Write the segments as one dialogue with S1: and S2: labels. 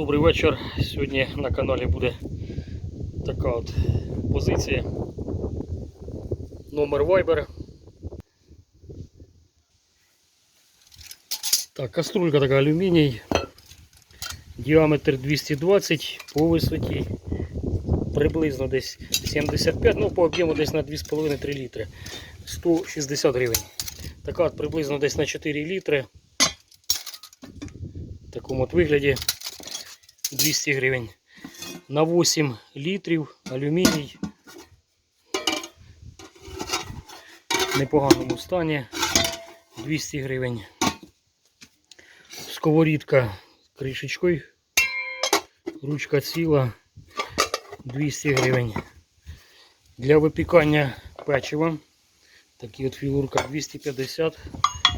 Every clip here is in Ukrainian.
S1: Добрий вечір. Сьогодні на каналі буде така от позиція. Номер Viber. Так, каструлька така алюміній. Діаметр 220 по висоті. Приблизно десь 75, ну по об'єму десь на 2,5-3 літри. 160 гривень. Така от приблизно десь на 4 літри. В такому от вигляді 200 гривень. На 8 літрів алюміній. В непоганому стані 200 гривень. Сковорідка кришечкою. Ручка ціла 200 гривень. Для випікання печива. Такі от фігурка 250.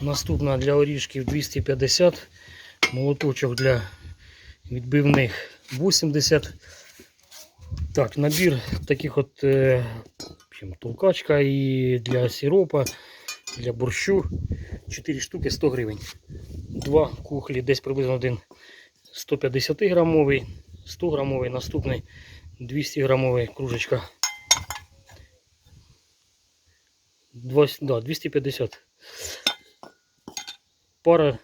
S1: Наступна для оріжків 250. Молоточок для відбивних 80. Так, набір таких от е, толкачка і для сиропа, для борщу. 4 штуки 100 гривень. Два кухлі, десь приблизно один 150 грамовий, 100 грамовий, наступний 200 грамовий кружечка. 20, да, 250. Пара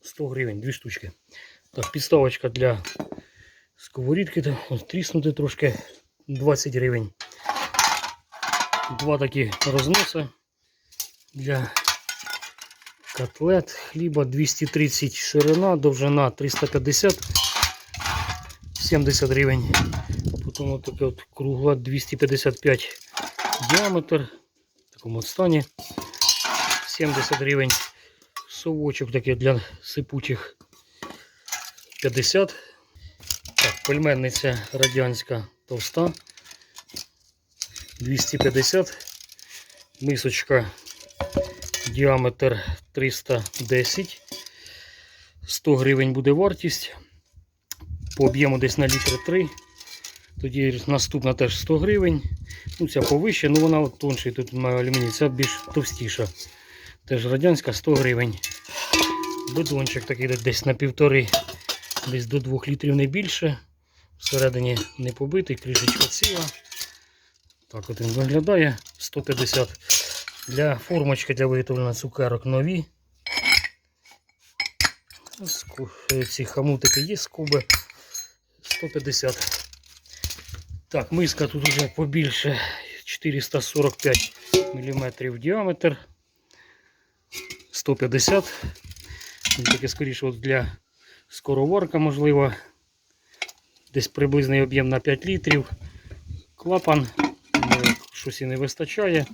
S1: 100 гривень, дві штучки. Так, підставочка для сковорідки. Тріснути трошки 20 гривень. Два такі розноси для котлет. Хліба 230 ширина, довжина 350, 70 гривень. Потім от таке от кругла 255 діаметр. В такому стані 70 гривень. Совочок такий для сипучих 50. Так, пельменниця радянська товста. 250. Мисочка діаметр 310. 100 гривень буде вартість. По об'єму десь на літр 3. Тоді наступна теж 100 гривень. Ну, ця повище, ну вона тонша, тут має алюміній, ця більш товстіша. Теж радянська 100 гривень. Бидончик такий десь на півтори, десь до 2 літрів не більше. Всередині не побитий, кришечка ціла. Так от він виглядає 150. Для формочки для виготовлення цукерок нові. Ску- Ці хамутики є скуби 150. Так, миска тут уже побільше 445 мм діаметр. 150. Він таке скоріше от для скороварка, можливо. Десь приблизний об'єм на 5 літрів. Клапан, е, щось і не вистачає.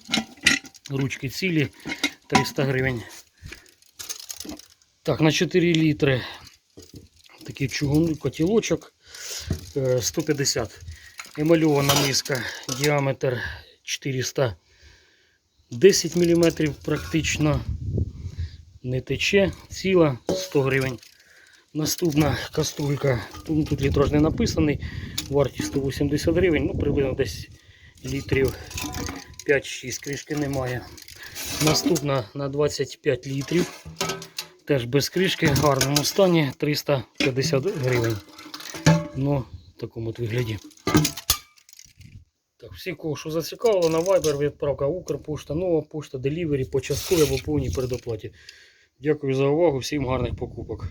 S1: Ручки цілі 300 гривень. Так, на 4 літри такий чугун, котілочок е, 150. Емальована миска, діаметр 410 мм практично. Не тече, ціла 100 гривень. Наступна каструлька, тут, літраж не написаний, вартість 180 гривень, ну приблизно десь літрів 5-6 кришки немає. Наступна на 25 літрів, теж без кришки, в гарному стані 350 гривень. Ну, в такому от вигляді. Так, всі, кого що зацікавило, на Viber відправка Укрпошта, нова пошта, делівері по або повній передоплаті. Дякую за увагу, всім гарних покупок.